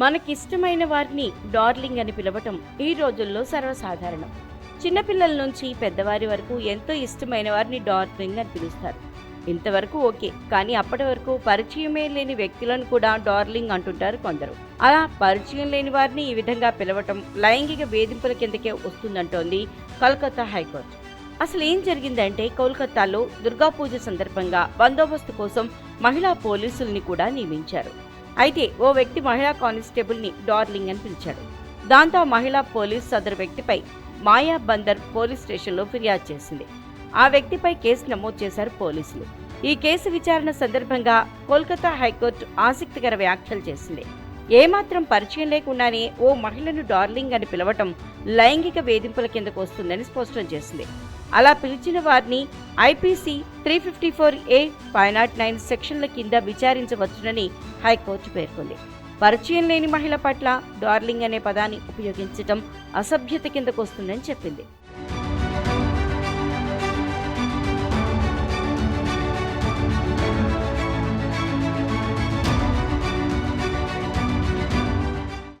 మనకిష్టమైన వారిని డార్లింగ్ అని పిలవటం ఈ రోజుల్లో సర్వసాధారణం. చిన్నపిల్లల నుంచి పెద్దవారి వరకు ఎంతో ఇష్టమైన వారిని డార్లింగ్ అని పిలుస్తారు. ఇంతవరకు ఓకే కానీ అప్పటి వరకు పరిచయమే లేని వ్యక్తులను కూడా డార్లింగ్ అంటుంటారు కొందరు. అలా పరిచయం లేని వారిని ఈ విధంగా పిలవటం లైంగిక వేధింపుల కిందకే వస్తుందంటోంది కలకత్తా హైకోర్టు. అసలు ఏం జరిగిందంటే కోల్కతాలో దుర్గా పూజ సందర్భంగా బందోబస్తు కోసం మహిళా పోలీసుల్ని కూడా నియమించారు. అయితే ఓ వ్యక్తి మహిళా కానిస్టేబుల్ని డార్లింగ్ అని పిలిచాడు. దాంతో మహిళా పోలీస్ సదరు వ్యక్తిపై మాయా బందర్ పోలీస్ స్టేషన్లో ఫిర్యాదు చేసింది. ఆ వ్యక్తిపై కేసు నమోదు చేశారు పోలీసులు. ఈ కేసు విచారణ సందర్భంగా కోల్కతా హైకోర్టు ఆసక్తికర వ్యాఖ్యలు చేసింది. ఏమాత్రం పరిచయం లేకుండానే ఓ మహిళను డార్లింగ్ అని పిలవటం లైంగిక వేధింపుల కిందకు వస్తుందని స్పష్టం చేసింది. అలా పిలిచిన వారిని IPC three fifty four A five not nine సెక్షన్ల కింద విచారించవచ్చునని హైకోర్టు పేర్కొంది. పరిచయం లేని మహిళ పట్ల డార్లింగ్ అనే పదాన్ని ఉపయోగించటం అసభ్యత కిందకు వస్తుందని చెప్పింది.